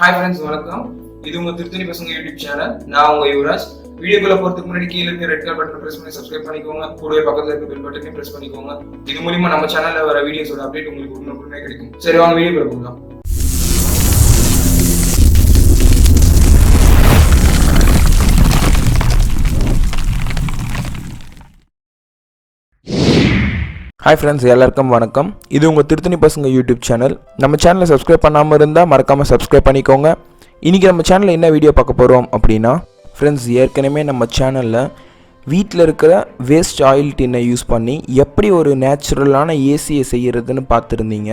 Hi friends வணக்கம். இது உங்க திருத்தணி பசங்க யூடியூப் சேனல் நான் உங்க யுவராஜ். வீடியோக்குள்ள போறதுக்கு முன்னாடி கீழே இருக்க ரெட் கலர் பட்டன் பிரஸ் பண்ணி சப்ஸ்கிரைப் பண்ணிக்கோங்க. கூடவே பக்கத்துல இருக்க பெல் பட்டனையும் பிரஸ் பண்ணிக்கோங்க. இது மூலியமா நம்ம சேனல்ல வர வீடியோஸோட அப்டேட் உங்களுக்கு உடனுக்குடனே கிடைக்கும். சரி வாங்க வீடியோக்குள்ள போகலாம். ஹாய் ஃப்ரெண்ட்ஸ் எல்லாருக்கும் வணக்கம். இது உங்கள் திருத்தணி பசங்க யூடியூப் சேனல் நம்ம சேனலை சப்ஸ்கிரைப் பண்ணாமல் இருந்தால் மறக்காமல் சப்ஸ்கிரைப் பண்ணிக்கோங்க. இன்றைக்கி நம்ம சேனலில் என்ன வீடியோ பார்க்க போகிறோம் அப்படின்னா ஃப்ரெண்ட்ஸ் ஏற்கனவே நம்ம சேனலில் வீட்டில் இருக்கிற வேஸ்ட் ஆயில் டின்னை யூஸ் பண்ணி எப்படி ஒரு நேச்சுரலான ஏசியை செய்கிறதுன்னு பார்த்துருந்தீங்க.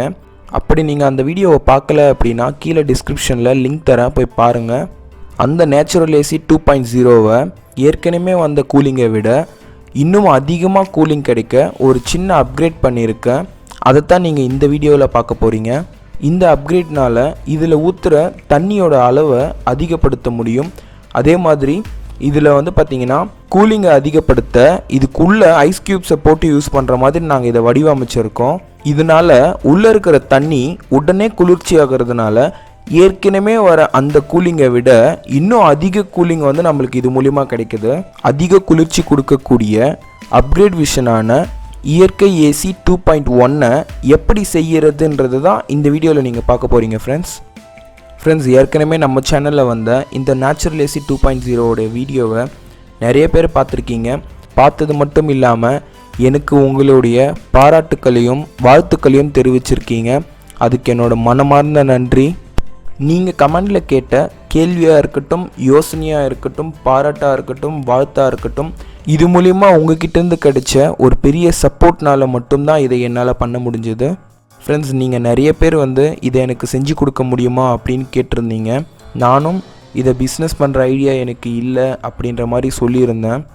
அப்படி நீங்கள் அந்த வீடியோவை பார்க்கல அப்படின்னா கீழே டிஸ்கிரிப்ஷனில் லிங்க் தரேன் போய் பாருங்கள் அந்த நேச்சுரல் ஏசி டூ பாயிண்ட் ஜீரோவை ஏற்கனவே வந்த கூலிங்கை விட இன்னும் அதிகமாக கூலிங் கிடைக்க ஒரு சின்ன அப்கிரேட் பண்ணியிருக்கேன் அதைத்தான் நீங்கள் இந்த வீடியோவில் பார்க்க போகிறீங்க இந்த அப்கிரேட்னால் இதில் ஊற்றுற தண்ணியோட அளவை அதிகப்படுத்த முடியும். அதே மாதிரி இதில் வந்து பார்த்தீங்கன்னா கூலிங்கை அதிகப்படுத்த இதுக்குள்ளே ஐஸ் க்யூப்ஸை போட்டு யூஸ் பண்ணுற மாதிரி நாங்கள் இதை வடிவமைச்சிருக்கோம். இதனால உள்ளே இருக்கிற தண்ணி உடனே குளிர்ச்சி ஆகிறதுனால ஏற்கனவே வர அந்த கூலிங்கை விட இன்னும் அதிக கூலிங் வந்து நம்மளுக்கு இது மூலிமா கிடைக்குது. அதிக குளிர்ச்சி கொடுக்கக்கூடிய அப்கிரேட் விஷனான இயற்கை ஏசி டூ பாயிண்ட் ஒன்னை எப்படி செய்கிறதுன்றது தான் இந்த வீடியோவில் நீங்கள் பார்க்க போகிறீங்க ஃப்ரெண்ட்ஸ் ஃப்ரெண்ட்ஸ் ஏற்கனவே நம்ம சேனலில் வந்த இந்த நேச்சுரல் ஏசி டூ பாயிண்ட் ஜீரோவோட வீடியோவை நிறைய பேர் பார்த்துருக்கீங்க. பார்த்தது மட்டும் இல்லாமல் எனக்கு உங்களுடைய பாராட்டுக்களையும் வாழ்த்துக்களையும் தெரிவிச்சிருக்கீங்க. அதுக்கு என்னோடய மனமார்ந்த நன்றி. நீங்கள் கமெண்டில் கேட்ட கேள்வியாக இருக்கட்டும் யோசனையாக இருக்கட்டும் பாராட்டாக இருக்கட்டும் வாழ்த்தாக இருக்கட்டும் இது மூலிமா உங்ககிட்டேருந்து கிடைச்ச ஒரு பெரிய சப்போர்ட்னால் மட்டும்தான் இதை என்னால் பண்ண முடிஞ்சது. ஃப்ரெண்ட்ஸ் நீங்கள் நிறைய பேர் வந்து இதை எனக்கு செஞ்சு கொடுக்க முடியுமா அப்படின்னு கேட்டிருந்தீங்க. நானும் இதை பிஸ்னஸ் பண்ணுற ஐடியா எனக்கு இல்லை அப்படின்ற மாதிரி சொல்லியிருந்தேன்.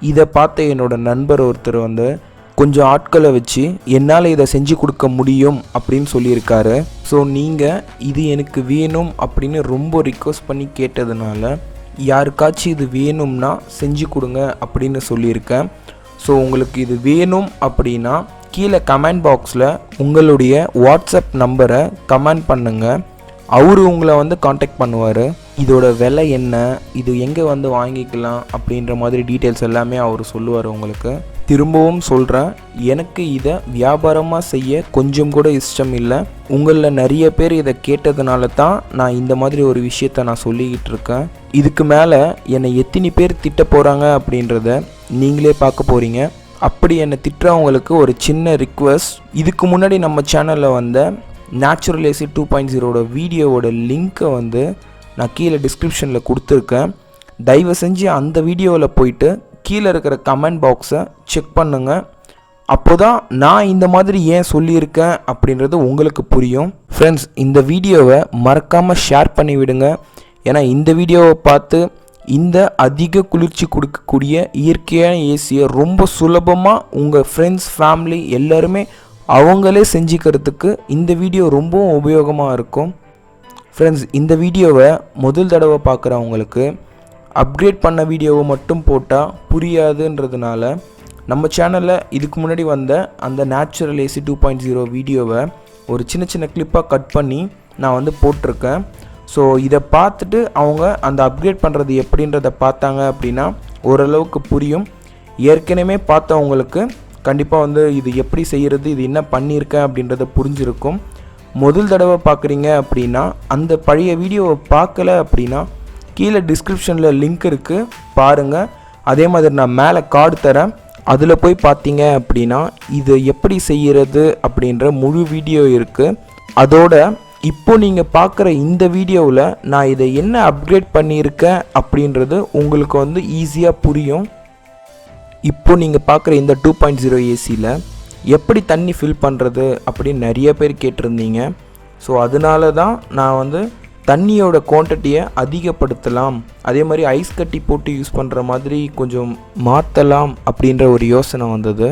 இதை பார்த்த என்னோடய நண்பர் ஒருத்தர் வந்து கொஞ்சம் ஆட்களை வச்சு என்னால் இதை செஞ்சு கொடுக்க முடியும் அப்படின்னு சொல்லியிருக்காரு. ஸோ நீங்கள் இது எனக்கு வேணும் அப்படின்னு ரொம்ப ரிக்வஸ்ட் பண்ணி கேட்டதுனால யாருக்காச்சும் இது வேணும்னா செஞ்சு கொடுங்க அப்படின்னு சொல்லியிருக்கேன். ஸோ உங்களுக்கு இது வேணும் அப்படின்னா கீழே கமெண்ட் பாக்ஸில் உங்களுடைய வாட்ஸ்அப் நம்பரை கமெண்ட் பண்ணுங்கள் அவர் உங்களை வந்து காண்டாக்ட் பண்ணுவார். இதோட விலை என்ன? இது எங்கே வந்து வாங்கிக்கலாம்? அப்படின்ற மாதிரி டீட்டெயில்ஸ் எல்லாமே அவர் சொல்லுவார் உங்களுக்கு. திரும்பவும் சொல்கிறேன் எனக்கு இதை வியாபாரமாக செய்ய கொஞ்சம் கூட இஷ்டம் இல்லை. உங்களில் நிறைய பேர் இதை கேட்டதுனால தான் நான் இந்த மாதிரி ஒரு விஷயத்த நான் சொல்லிக்கிட்டு இருக்கேன். இதுக்கு மேலே என்னை எத்தனை பேர் திட்ட போகிறாங்க அப்படின்றத நீங்களே பார்க்க போகிறீங்க அப்படி என்னை திட்டுறவங்களுக்கு ஒரு சின்ன ரிக்வஸ்ட் இதுக்கு முன்னாடி நம்ம சேனலில் வந்த நேச்சுரல் ஏசி டூ பாயிண்ட் ஜீரோட வீடியோவோட லிங்க்கை வந்து நான் கீழே டிஸ்கிரிப்ஷனில் கொடுத்துருக்கேன். தயவு செஞ்சு அந்த வீடியோவில் போயிட்டு கீழே இருக்கிற கமெண்ட் பாக்ஸை செக் பண்ணுங்கள் அப்போ தான் நான் இந்த மாதிரி ஏன் சொல்லியிருக்கேன் அப்படின்றது உங்களுக்கு புரியும். ஃப்ரெண்ட்ஸ் இந்த வீடியோவை மறக்காமல் ஷேர் பண்ணி விடுங்க. ஏன்னா இந்த வீடியோவை பார்த்து இந்த அதிக குளிர்ச்சி கொடுக்கக்கூடிய இயற்கையான ஏசியை ரொம்ப சுலபமாக உங்கள் ஃப்ரெண்ட்ஸ் ஃபேமிலி எல்லாருமே அவங்களே செஞ்சுக்கிறதுக்கு இந்த வீடியோ ரொம்பவும் உபயோகமாக இருக்கும். ஃப்ரெண்ட்ஸ் இந்த வீடியோவை முதல் தடவை பார்க்குறவங்களுக்கு அப்கிரேட் பண்ண வீடியோவை மட்டும் போட்டால் புரியாதுன்றதுனால நம்ம சேனலில் இதுக்கு முன்னாடி வந்த அந்த natural AC two point zero வீடியோவை ஒரு சின்ன சின்ன கிளிப்பாக கட் பண்ணி நான் வந்து போட்டிருக்கேன். ஸோ இதை பார்த்துட்டு அவங்க அந்த அப்கிரேட் பண்ணுறது எப்படின்றத பார்த்தாங்க அப்படின்னா ஓரளவுக்கு புரியும். ஏற்கனவே பார்த்தவங்களுக்கு கண்டிப்பாக வந்து இது எப்படி செய்கிறது இது என்ன பண்ணியிருக்கேன் அப்படின்றத புரிஞ்சிருக்கும். முதல் தடவை பார்க்குறீங்க அப்படின்னா அந்த பழைய வீடியோவை பார்க்கல அப்படின்னா கீழே டிஸ்கிரிப்ஷனில் லிங்க் இருக்குது பாருங்கள் அதே மாதிரி நான் மேலே கார்டு தரேன். அதில் போய் பார்த்தீங்க அப்படின்னா இது எப்படி செய்கிறது அப்படின்ற முழு வீடியோ இருக்குது அதோட இப்போ நீங்கள் பார்க்குற இந்த வீடியோவில் நான் இதை என்ன அப்கிரேட் பண்ணியிருக்கேன் அப்படின்றது உங்களுக்கு வந்து ஈஸியாக புரியும். இப்போ நீங்கள் பார்க்குற இந்த டூ பாயிண்ட் ஜீரோ ஏசியில் எப்படி தண்ணி ஃபில் பண்ணுறது அப்படின்னு நிறைய பேர் கேட்டிருந்தீங்க. ஸோ அதனால தான் நான் வந்து தண்ணியோட குவான்டிட்டியை அதிகப்படுத்தலாம். அதே மாதிரி ஐஸ் கட்டி போட்டு யூஸ் பண்ணுற மாதிரி கொஞ்சம் மாற்றலாம் அப்படின்ற ஒரு யோசனை வந்தது.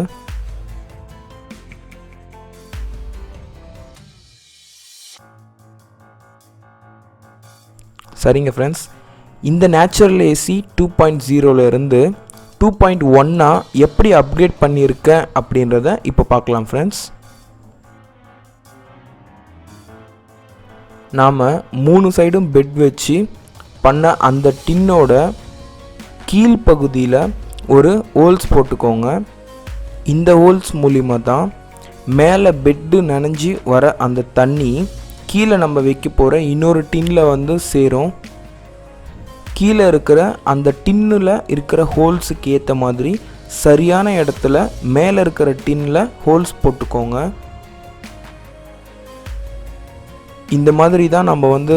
சரிங்க ஃப்ரெண்ட்ஸ் இந்த நேச்சுரல் ஏசி டூ பாயிண்ட் ஜீரோலேருந்து டூ பாயிண்ட் ஒன்னாக எப்படி அப்கிரேட் பண்ணியிருக்கேன் அப்படின்றத இப்போ பார்க்கலாம் ஃப்ரெண்ட்ஸ் நாம் மூணு சைடும் பெட் வச்சு பண்ண அந்த டின்னோட கீழ்ப்பகுதியில் ஒரு ஹோல்ஸ் போட்டுக்கோங்க. இந்த ஹோல்ஸ் மூலிமா தான் மேலே பெட்டு நனைஞ்சி வர அந்த தண்ணி கீழே நம்ம வைக்க போகிற இன்னொரு டின்னில் வந்து சேரும். கீழே இருக்கிற அந்த டின்னில் இருக்கிற ஹோல்ஸுக்கு ஏற்ற மாதிரி சரியான இடத்துல மேலே இருக்கிற டின்னில் ஹோல்ஸ் போட்டுக்கோங்க. இந்த மாதிரி தான் நம்ம வந்து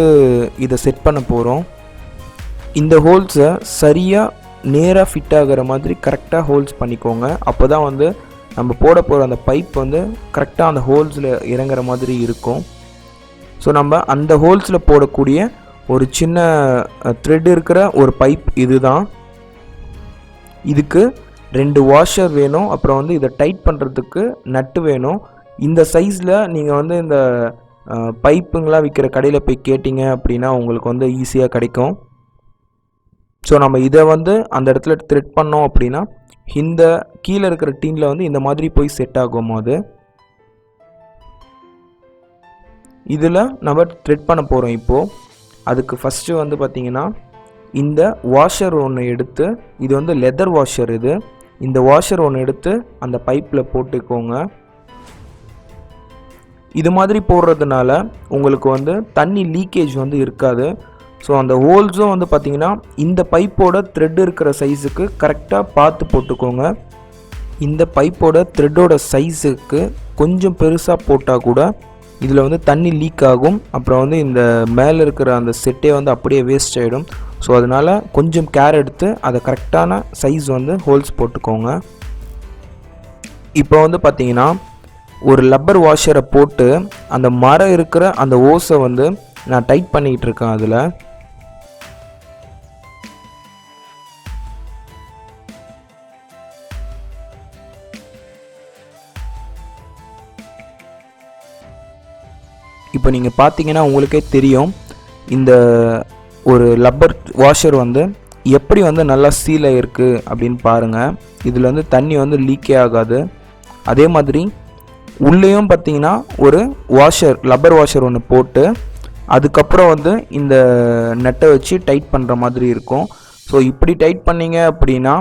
இதை செட் பண்ண போகிறோம் இந்த ஹோல்ஸை சரியாக நேராக ஃபிட் ஆகிற மாதிரி கரெக்டாக ஹோல்ஸ் பண்ணிக்கோங்க. அப்போ தான் வந்து நம்ம போட போகிற அந்த பைப் வந்து கரெக்டாக அந்த ஹோல்ஸில் இறங்குற மாதிரி இருக்கும். ஸோ நம்ம அந்த ஹோல்ஸில் போடக்கூடிய ஒரு சின்ன த்ரெட் இருக்கிற ஒரு பைப் இது தான் இதுக்கு ரெண்டு வாஷர் வேணும். அப்புறம் வந்து இதை டைட் பண்ணுறதுக்கு நட்டு வேணும். இந்த சைஸில் நீங்கள் வந்து இந்த பைப்புங்களாம் விற்கிற கடையில் போய் கேட்டிங்க அப்படின்னா உங்களுக்கு வந்து ஈஸியாக கிடைக்கும். ஸோ நம்ம இதை வந்து அந்த இடத்துல த்ரெட் பண்ணோம் அப்படின்னா இந்த கீழே இருக்கிற டீனில் வந்து இந்த மாதிரி போய் செட் ஆகும் அது? இதில் நம்ம த்ரெட் பண்ண போகிறோம் இப்போது அதுக்கு ஃபஸ்ட்டு வந்து பார்த்திங்கன்னா இந்த வாஷர் ஒன்று எடுத்து இது வந்து லெதர் வாஷர் இது. இந்த வாஷர் ஒன்று எடுத்து அந்த பைப்பில் போட்டுக்கோங்க. இது மாதிரி போடுறதுனால உங்களுக்கு வந்து தண்ணி லீக்கேஜ் வந்து இருக்காது. ஸோ அந்த ஹோல்ஸும் வந்து பார்த்திங்கன்னா இந்த பைப்போட த்ரெட் இருக்கிற சைஸுக்கு கரெக்டாக பார்த்து போட்டுக்கோங்க. இந்த பைப்போட த்ரெட்டோட சைஸுக்கு கொஞ்சம் பெருசாக போட்டால் கூட இதில் வந்து தண்ணி லீக் ஆகும். அப்புறம் வந்து இந்த மேலே இருக்கிற அந்த செட்டே வந்து அப்படியே வேஸ்ட் ஆகிடும் ஸோ அதனால் கொஞ்சம் கேர் எடுத்து அதை கரெக்டான சைஸ் வந்து ஹோல்ஸ் போட்டுக்கோங்க. இப்போ வந்து பார்த்திங்கன்னா ஒரு லப்பர் வாஷரை போட்டு அந்த மரம் இருக்கிற அந்த ஓஸை வந்து நான் டைட் பண்ணிக்கிட்டு இருக்கேன் அதில். இப்போ நீங்கள் பார்த்தீங்கன்னா உங்களுக்கே தெரியும் இந்த ஒரு லப்பர் வாஷர் வந்து எப்படி வந்து நல்லா சீல் ஆகிருக்கு அப்படின்னு பாருங்கள் இதில் வந்து தண்ணி வந்து லீக்கே ஆகாது. அதே மாதிரி உள்ளேயும் பார்த்தீங்கன்னா ஒரு வாஷர் லப்பர் வாஷர் ஒன்று போட்டு அதுக்கப்புறம் வந்து இந்த நெட்டை வச்சு டைட் பண்ணுற மாதிரி இருக்கும். ஸோ இப்படி டைட் பண்ணிங்க அப்படின்னா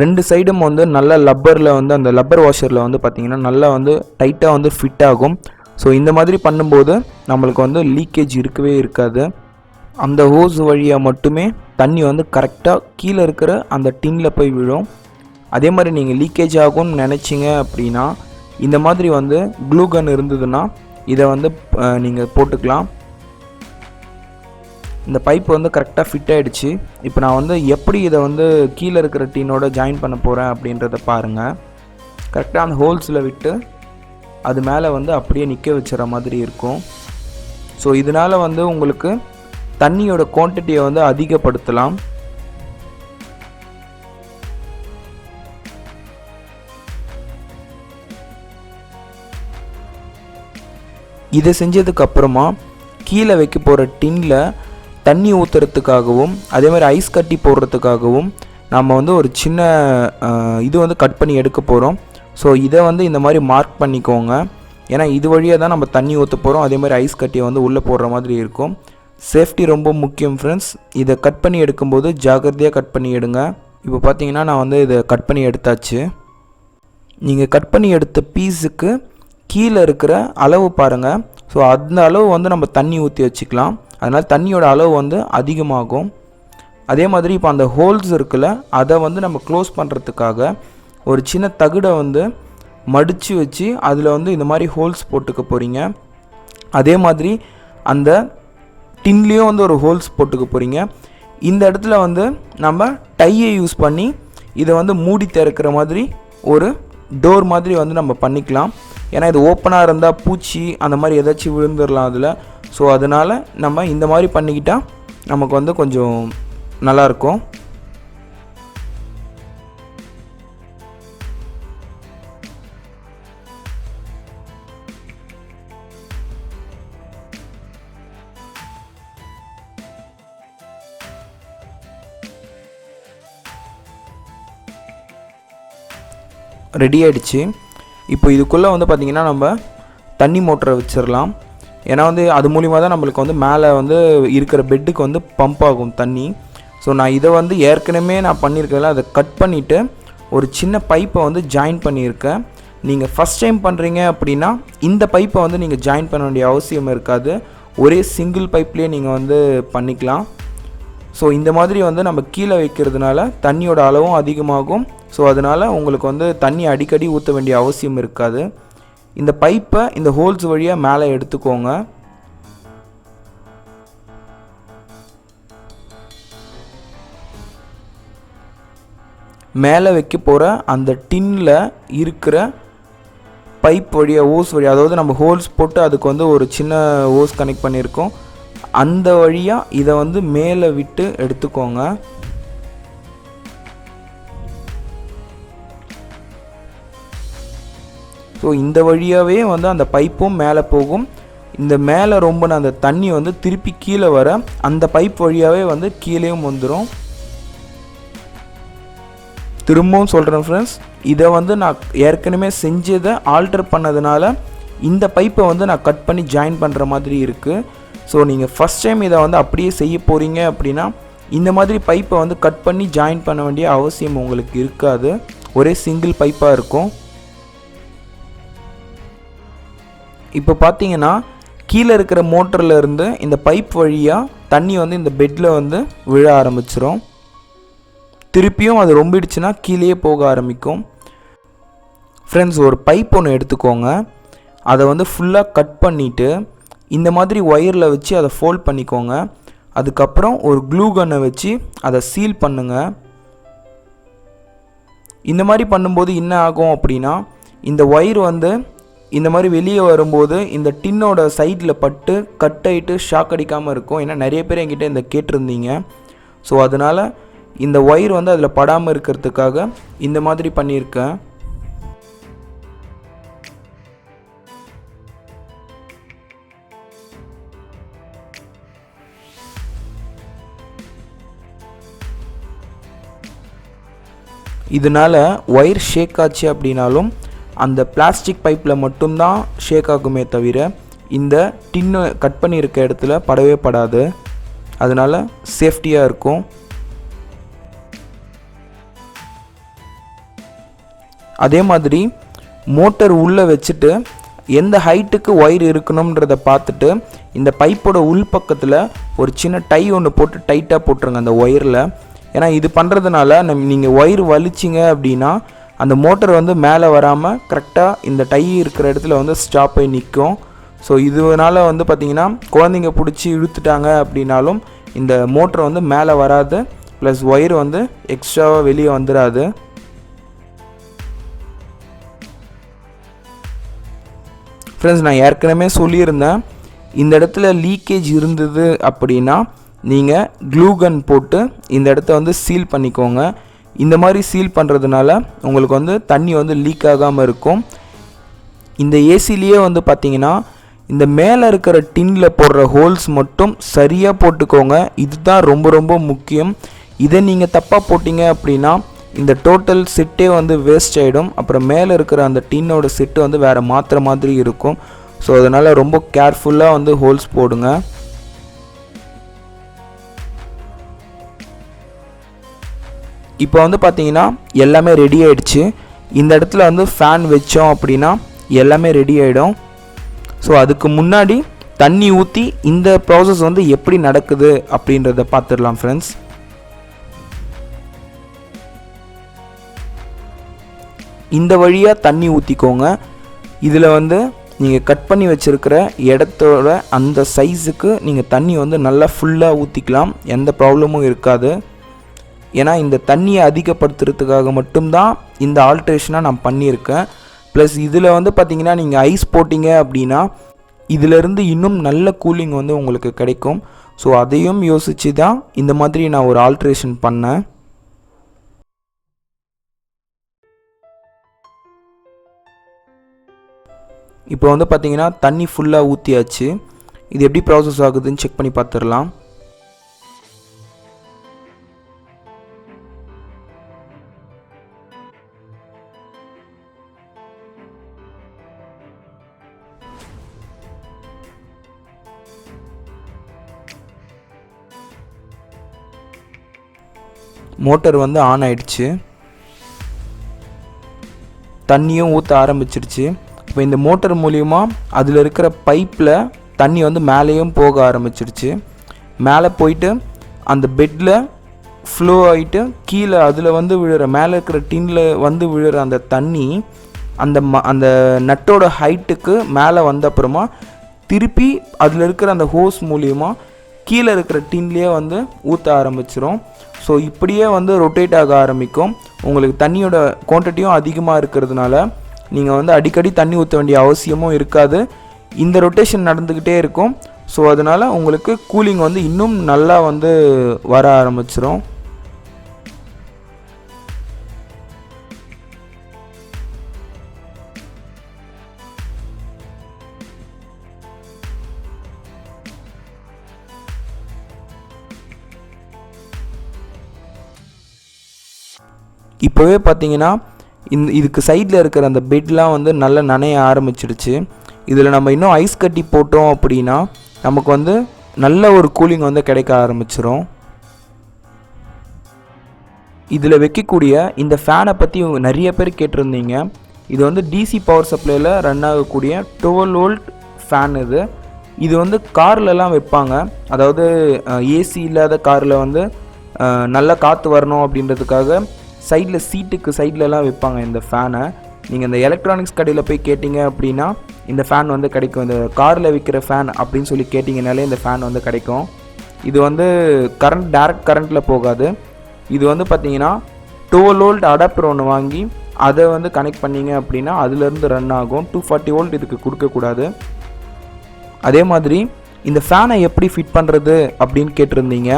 ரெண்டு சைடும் வந்து நல்ல லப்பரில் வந்து அந்த லப்பர் வாஷரில் வந்து பார்த்திங்கன்னா நல்லா வந்து டைட்டாக வந்து ஃபிட் ஆகும். ஸோ இந்த மாதிரி பண்ணும்போது நம்மளுக்கு வந்து லீக்கேஜ் இருக்கவே இருக்காது. அந்த ஹோஸ் வழியாக மட்டுமே தண்ணி வந்து கரெக்டாக கீழே இருக்கிற அந்த டின்னில் போய் விழும். அதே மாதிரி நீங்கள் லீக்கேஜ் ஆகும்னு நினச்சிங்க அப்படின்னா இந்த மாதிரி வந்து க்ளூகன் இருந்ததுன்னா இதை வந்து நீங்கள் போட்டுக்கலாம். இந்த பைப் வந்து கரெக்டாக ஃபிட் ஆகிடுச்சு இப்போ நான் வந்து எப்படி இதை வந்து கீழே இருக்கிற டீனோட ஜாயின் பண்ண போகிறேன் அப்படின்றத பாருங்கள் கரெக்டாக அந்த ஹோல்ஸில் விட்டு அது மேலே வந்து அப்படியே நிற்க வச்சுற மாதிரி இருக்கும். ஸோ இதனால் வந்து உங்களுக்கு தண்ணியோட குவான்டிட்டியை வந்து அதிகப்படுத்தலாம். இதை செஞ்சதுக்கு அப்புறமா கீழே வைக்க போகிற டின்னில் தண்ணி ஊற்றுறதுக்காகவும் அதே மாதிரி ஐஸ் கட்டி போடுறதுக்காகவும் நம்ம வந்து ஒரு சின்ன இது வந்து கட் பண்ணி எடுக்க போகிறோம் ஸோ இதை வந்து இந்த மாதிரி மார்க் பண்ணிக்கோங்க. ஏன்னா இது வழியாக தான் நம்ம தண்ணி ஊற்ற போகிறோம் அதே மாதிரி ஐஸ் கட்டியை வந்து உள்ளே போடுற மாதிரி இருக்கும். சேஃப்டி ரொம்ப முக்கியம் ஃப்ரெண்ட்ஸ் இதை கட் பண்ணி எடுக்கும்போது ஜாக்கிரதையாக கட் பண்ணி எடுங்க. இப்போ பார்த்தீங்கன்னா நான் வந்து இதை கட் பண்ணி எடுத்தாச்சு. நீங்கள் கட் பண்ணி எடுத்த பீஸுக்கு கீழே இருக்கிற அளவு பாருங்கள் ஸோ அந்த அளவு வந்து நம்ம தண்ணி ஊற்றி வச்சுக்கலாம். அதனால் தண்ணியோட அளவு வந்து அதிகமாகும். அதே மாதிரி இப்போ அந்த ஹோல்ஸ் இருக்குல்ல அதை வந்து நம்ம க்ளோஸ் பண்ணுறதுக்காக ஒரு சின்ன தகுடை வந்து மடித்து வச்சு அதில் வந்து இந்த மாதிரி ஹோல்ஸ் போட்டுக்க போகிறீங்க அதே மாதிரி அந்த டின்லேயும் வந்து ஒரு ஹோல்ஸ் போட்டுக்க போகிறீங்க இந்த இடத்துல வந்து நம்ம டையை யூஸ் பண்ணி இதை வந்து மூடி திறக்கிற மாதிரி ஒரு டோர் மாதிரி வந்து நம்ம பண்ணிக்கலாம். ஏன்னா இது ஓப்பனாக இருந்தால் பூச்சி அந்த மாதிரி ஏதாச்சும் விழுந்துடலாம் அதில். ஸோ அதனால் நம்ம இந்த மாதிரி பண்ணிக்கிட்டால் நமக்கு வந்து கொஞ்சம் நல்லாயிருக்கும் ரெடி ஆயிடுச்சு. இப்போ இதுக்குள்ளே வந்து பார்த்திங்கன்னா நம்ம தண்ணி மோட்டரை வச்சிடலாம் ஏன்னா வந்து அது மூலிமா தான் நம்மளுக்கு வந்து மேலே வந்து இருக்கிற பெட்டுக்கு வந்து பம்ப் ஆகும் தண்ணி. ஸோ நான் இதை வந்து ஏற்கனவே நான் பண்ணியிருக்கல அதை கட் பண்ணிவிட்டு ஒரு சின்ன பைப்பை வந்து ஜாயின் பண்ணியிருக்கேன். நீங்கள் ஃபஸ்ட் டைம் பண்ணுறீங்க அப்படின்னா இந்த பைப்பை வந்து நீங்கள் ஜாயின் பண்ண வேண்டிய அவசியம் இருக்காது. ஒரே சிங்கிள் பைப்லேயே நீங்கள் வந்து பண்ணிக்கலாம். ஸோ இந்த மாதிரி வந்து நம்ம கீழே வைக்கிறதுனால தண்ணியோட அளவும் அதிகமாகும். ஸோ அதனால் உங்களுக்கு வந்து தண்ணி அடிக்கடி ஊற்ற வேண்டிய அவசியம் இருக்காது. இந்த பைப்பை இந்த ஹோல்ஸ் வழியாக மேலே எடுத்துக்கோங்க. மேலே வைக்க போகிற அந்த டின்னில் இருக்கிற பைப் வழியாக ஓஸ் வழியாக அதாவது நம்ம ஹோல்ஸ் போட்டு அதுக்கு வந்து ஒரு சின்ன ஓஸ் கனெக்ட் பண்ணியிருக்கோம். அந்த வழியாக இதை வந்து மேலே விட்டு எடுத்துக்கோங்க. ஸோ இந்த வழியாகவே வந்து அந்த பைப்பும் மேலே போகும். இந்த மேலே ரொம்ப அந்த தண்ணி வந்து திருப்பி கீழே வர அந்த பைப் வழியாகவே வந்து கீழேயும் வந்துடும் திரும்பவும் சொல்கிறேன் ஃப்ரெண்ட்ஸ் இதை வந்து நான் ஏற்கனவே செஞ்சதை ஆல்டர் பண்ணதுனால இந்த பைப்பை வந்து நான் கட் பண்ணி ஜாயின் பண்ணுற மாதிரி இருக்குது ஸோ நீங்கள் ஃபஸ்ட் டைம் இதை வந்து அப்படியே செய்ய போகிறீங்க அப்படின்னா இந்த மாதிரி பைப்பை வந்து கட் பண்ணி ஜாயின் பண்ண வேண்டிய அவசியம் உங்களுக்கு இருக்காது. ஒரே சிங்கிள் பைப்பாக இருக்கும். இப்போ பார்த்தீங்கன்னா கீழே இருக்கிற மோட்டரில் இருந்து இந்த பைப் வழியாக தண்ணி வந்து இந்த பெட்டில் வந்து விழ ஆரம்பிச்சிரும். திருப்பியும் அது ரொம்பிடுச்சுன்னா கீழேயே போக ஆரம்பிக்கும். ஃப்ரெண்ட்ஸ் ஒரு பைப் ஒன்று எடுத்துக்கோங்க. அதை வந்து ஃபுல்லாக கட் பண்ணிவிட்டு இந்த மாதிரி ஒயரில் வச்சு அதை ஃபோல்ட் பண்ணிக்கோங்க. அதுக்கப்புறம் ஒரு க்ளூ கன்னை வச்சு அதை சீல் பண்ணுங்கள் இந்த மாதிரி பண்ணும்போது என்ன ஆகும் அப்படின்னா இந்த ஒயர் வந்து இந்த மாதிரி வெளியே வரும்போது இந்த டின்னோட சைடில் பட்டு கட் ஆகிட்டு ஷாக் அடிக்காமல் இருக்கும். ஏன்னா நிறைய பேர் என்கிட்ட இந்த கேட்டிருந்தீங்க. ஸோ அதனால் இந்த ஒயர் வந்து அதில் படாமல் இருக்கிறதுக்காக இந்த மாதிரி பண்ணியிருக்கேன். இதனால் ஒயர் ஷேக் ஆச்சு அப்படின்னாலும் அந்த பிளாஸ்டிக் பைப்பில் மட்டும்தான் ஷேக் ஆகுமே தவிர இந்த டின்னு கட் பண்ணியிருக்க இடத்துல படவே படாது. அதனால் சேஃப்டியாக இருக்கும். அதே மாதிரி மோட்டர் உள்ளே வச்சுட்டு எந்த ஹைட்டுக்கு ஒயர் இருக்கணுன்றத பார்த்துட்டு இந்த பைப்போட உள் பக்கத்தில் ஒரு சின்ன டை ஒன்று போட்டு டைட்டாக போட்டுருங்க அந்த ஒயரில் ஏன்னா இது பண்ணுறதுனால நம் நீங்கள் ஒயர் வலிச்சிங்க அப்படின்னா அந்த மோட்டர் வந்து மேலே வராமல் கரெக்டாக இந்த டை இருக்கிற இடத்துல வந்து ஸ்டாப் ஆகி நிற்கும் ஸோ இதனால் வந்து பார்த்திங்கன்னா குழந்தைங்க பிடிச்சி இழுத்துட்டாங்க அப்படின்னாலும் இந்த மோட்டர் வந்து மேலே வராது ப்ளஸ் ஒயர் வந்து எக்ஸ்ட்ராவாக வெளியே வந்துடாது ஃப்ரெண்ட்ஸ் நான் ஏற்கனவே சொல்லியிருந்தேன் இந்த இடத்துல லீக்கேஜ் இருந்தது அப்படின்னா நீங்கள் க்ளூகன் போட்டு இந்த இடத்த வந்து சீல் பண்ணிக்கோங்க. இந்த மாதிரி சீல் பண்ணுறதுனால உங்களுக்கு வந்து தண்ணி வந்து லீக் ஆகாமல் இருக்கும். இந்த ஏசிலேயே வந்து பார்த்தீங்கன்னா இந்த மேலே இருக்கிற டின்ல போடுற ஹோல்ஸ் மட்டும் சரியாக போட்டுக்கோங்க. இதுதான் ரொம்ப ரொம்ப முக்கியம். இதை நீங்கள் தப்பாக போட்டிங்க அப்படின்னா இந்த டோட்டல் செட்டே வந்து வேஸ்ட் ஆகிடும் அப்புறம் மேலே இருக்கிற அந்த டின்னோட செட்டு வந்து வேறு மாற்றுற மாதிரி இருக்கும். ஸோ அதனால் ரொம்ப கேர்ஃபுல்லாக வந்து ஹோல்ஸ் போடுங்க. இப்போ வந்து பார்த்தீங்கன்னா எல்லாமே ரெடி ஆகிடுச்சு இந்த இடத்துல வந்து ஃபேன் வச்சோம் அப்படின்னா எல்லாமே ரெடி ஆகிடும் ஸோ அதுக்கு முன்னாடி தண்ணி ஊற்றி இந்த ப்ராசஸ் வந்து எப்படி நடக்குது அப்படின்றத பார்த்துடலாம் ஃப்ரெண்ட்ஸ் இந்த வழியாக தண்ணி ஊற்றிக்கோங்க இதில் வந்து நீங்கள் கட் பண்ணி வச்சுருக்கிற இடத்தோட அந்த சைஸுக்கு நீங்கள் தண்ணி வந்து நல்லா ஃபுல்லாக ஊற்றிக்கலாம் எந்த ப்ராப்ளமும் இருக்காது. ஏன்னா இந்த தண்ணியை அதிகப்படுத்துறதுக்காக மட்டும்தான் இந்த ஆல்ட்ரேஷனாக நான் பண்ணியிருக்கேன். ப்ளஸ் இதில் வந்து பார்த்திங்கன்னா நீங்கள் ஐஸ் போட்டிங்க அப்படின்னா இதிலிருந்து இன்னும் நல்ல கூலிங் வந்து உங்களுக்கு கிடைக்கும். ஸோ அதையும் யோசித்து தான் இந்த மாதிரி நான் ஒரு ஆல்ட்ரேஷன் பண்ணேன். இப்போ வந்து பார்த்திங்கன்னா தண்ணி ஃபுல்லாக ஊற்றியாச்சு இது எப்படி ப்ராசஸ் ஆகுதுன்னு செக் பண்ணி பார்த்துடலாம் மோட்டர் வந்து ஆன் ஆயிடுச்சு. தண்ணியும் ஊற்ற ஆரம்பிச்சிருச்சு. இப்போ இந்த மோட்டர் மூலிமா அதில் இருக்கிற பைப்பில் தண்ணி வந்து மேலேயும் போக ஆரம்பிச்சிருச்சு. மேலே போயிட்டு அந்த பெட்டில் ஃப்ளோ ஆகிட்டு கீழே அதில் வந்து விழுற மேலே இருக்கிற டின்னில் வந்து விழுற அந்த தண்ணி அந்த ம அந்த நட்டோட ஹைட்டுக்கு மேலே வந்த அப்புறமா திருப்பி அதில் இருக்கிற அந்த ஹோஸ் மூலியமாக கீழே இருக்கிற டின்லேயே வந்து ஊற்ற ஆரம்பிச்சிரும். ஸோ இப்படியே வந்து ரொட்டேட் ஆக ஆரம்பிக்கும். உங்களுக்கு தண்ணியோட குவான்டிட்டியும் அதிகமாக இருக்கிறதுனால நீங்கள் வந்து அடிக்கடி தண்ணி ஊற்ற வேண்டிய அவசியமும் இருக்காது. இந்த ரொட்டேஷன் நடந்துக்கிட்டே இருக்கும். ஸோ அதனால் உங்களுக்கு கூலிங் வந்து இன்னும் நல்லா வந்து வர ஆரம்பிச்சிரும். இப்போவே பார்த்தீங்கன்னா இந்த இதுக்கு சைடில் இருக்கிற அந்த பெட்லாம் வந்து நல்லா நனைய ஆரம்பிச்சிடுச்சு. இதில் நம்ம இன்னும் ஐஸ் கட்டி போட்டோம் அப்படின்னா நமக்கு வந்து நல்ல ஒரு கூலிங் வந்து கிடைக்க ஆரம்பிச்சிரும். இதில் வைக்கக்கூடிய இந்த ஃபேனை பற்றி நிறைய பேர் கேட்டிருந்தீங்க. இது வந்து டிசி பவர் சப்ளையில் ரன் ஆகக்கூடிய டுவெல் வோல்ட் ஃபேன் இது. இது வந்து கார்லலாம் வைப்பாங்க. அதாவது ஏசி இல்லாத காரில் வந்து நல்லா காற்று வரணும் அப்படின்றதுக்காக சைடில் சீட்டுக்கு சைட்லலாம் வைப்பாங்க இந்த ஃபேனை. நீங்கள் இந்த எலக்ட்ரானிக்ஸ் கடையில் போய் கேட்டிங்க அப்படின்னா இந்த ஃபேன் வந்து கிடைக்கும். இந்த காரில் விற்கிற ஃபேன் அப்படின்னு சொல்லி கேட்டிங்கனாலே இந்த ஃபேன் வந்து கிடைக்கும். இது வந்து கரண்ட் டேரக்ட் கரண்ட்டில் போகாது. இது வந்து பார்த்தீங்கன்னா டுவெல் வோல்ட் அடாப்டர் ஒன்று வாங்கி அதை வந்து கனெக்ட் பண்ணிங்க அப்படின்னா அதுலேருந்து ரன் ஆகும். டூ ஃபார்ட்டி ஓல்ட் இதுக்கு கொடுக்கக்கூடாது அதே மாதிரி இந்த ஃபேனை எப்படி ஃபிட் பண்ணுறது அப்படின்னு கேட்டிருந்தீங்க.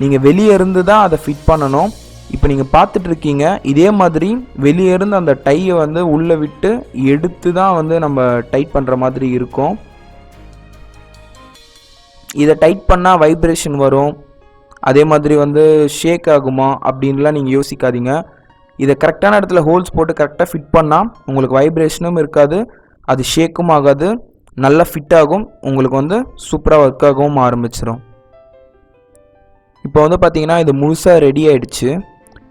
நீங்கள் வெளியே இருந்து தான் அதை ஃபிட் பண்ணணும். இப்போ நீங்கள் பார்த்துட்டு இருக்கீங்க இதே மாதிரி வெளியே இருந்து அந்த டையை வந்து உள்ளே விட்டு எடுத்து தான் வந்து நம்ம டைட் பண்ணுற மாதிரி இருக்கும். இதை டைட் பண்ணால் வைப்ரேஷன் வரும். அதே மாதிரி வந்து ஷேக் ஆகுமா அப்படின்லாம் நீங்கள் யோசிக்காதீங்க. இதை கரெக்டான இடத்துல ஹோல்ஸ் போட்டு கரெக்டாக ஃபிட் பண்ணால் உங்களுக்கு வைப்ரேஷனும் இருக்காது அது ஷேக்கும் ஆகாது நல்லா ஃபிட் ஆகும் உங்களுக்கு வந்து சூப்பராக ஒர்க் ஆகவும் ஆரம்பிச்சிடும் இப்போ வந்து பார்த்தீங்கன்னா இது முழுசாக ரெடி ஆயிடுச்சு.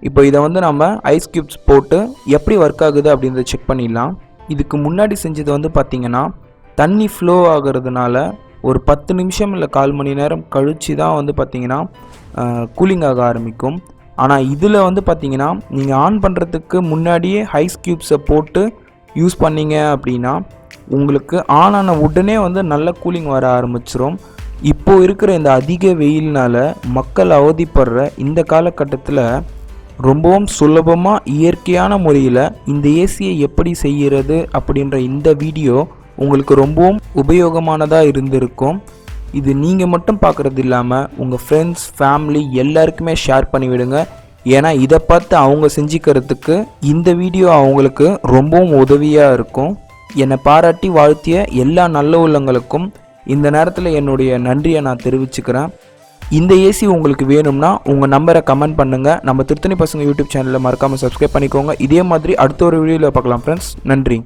இப்போ இதை வந்து நம்ம ஐஸ் கியூப்ஸ் போட்டு எப்படி ஒர்க் ஆகுது அப்படின்றத செக் பண்ணிடலாம். இதுக்கு முன்னாடி செஞ்சது வந்து பார்த்திங்கன்னா தண்ணி ஃப்ளோ ஆகிறதுனால ஒரு பத்து நிமிஷம் இல்லை கால் மணி நேரம் கழித்து தான் வந்து பார்த்தீங்கன்னா கூலிங் ஆக ஆரம்பிக்கும். ஆனால் இதில் வந்து பார்த்தீங்கன்னா நீங்கள் ஆன் பண்ணுறதுக்கு முன்னாடியே ஐஸ் கியூப்ஸை போட்டு யூஸ் பண்ணீங்க அப்படின்னா உங்களுக்கு ஆன் ஆன உடனே வந்து நல்ல கூலிங் வர ஆரம்பிச்சிரும். இப்போது இருக்கிற இந்த அதிக வெயில்னால் மக்கள் அவதிப்படுற இந்த காலகட்டத்தில் ரொம்பவும் சுலபமாக இயற்கையான முறையில் இந்த ஏசியை எப்படி செய்கிறது அப்படின்ற இந்த வீடியோ உங்களுக்கு ரொம்பவும் உபயோகமானதாக இருந்திருக்கும். இது நீங்கள் மட்டும் பார்க்குறது இல்லாமல் உங்கள் ஃப்ரெண்ட்ஸ் ஃபேமிலி எல்லாருக்குமே ஷேர் பண்ணிவிடுங்க ஏன்னா இதை பார்த்து அவங்க செஞ்சுக்கிறதுக்கு இந்த வீடியோ அவங்களுக்கு ரொம்பவும் உதவியாக இருக்கும். என்னை பாராட்டி வாழ்த்திய எல்லா நல்ல உள்ளங்களுக்கும் இந்த நேரத்தில் என்னுடைய நன்றியை நான் தெரிவிச்சுக்கிறேன். இந்த ஏசி உங்களுக்கு வேணும்னா உங்கள் நம்பரை கமெண்ட் பண்ணுங்கள் நம்ம திருத்தணி பசங்க யூடியூப் சேனலில் மறக்காமல் சப்ஸ்கிரைப் பண்ணிக்கோங்க. இதே மாதிரி அடுத்த ஒரு வீடியோவில் பார்க்கலாம் ஃப்ரெண்ட்ஸ் நன்றி.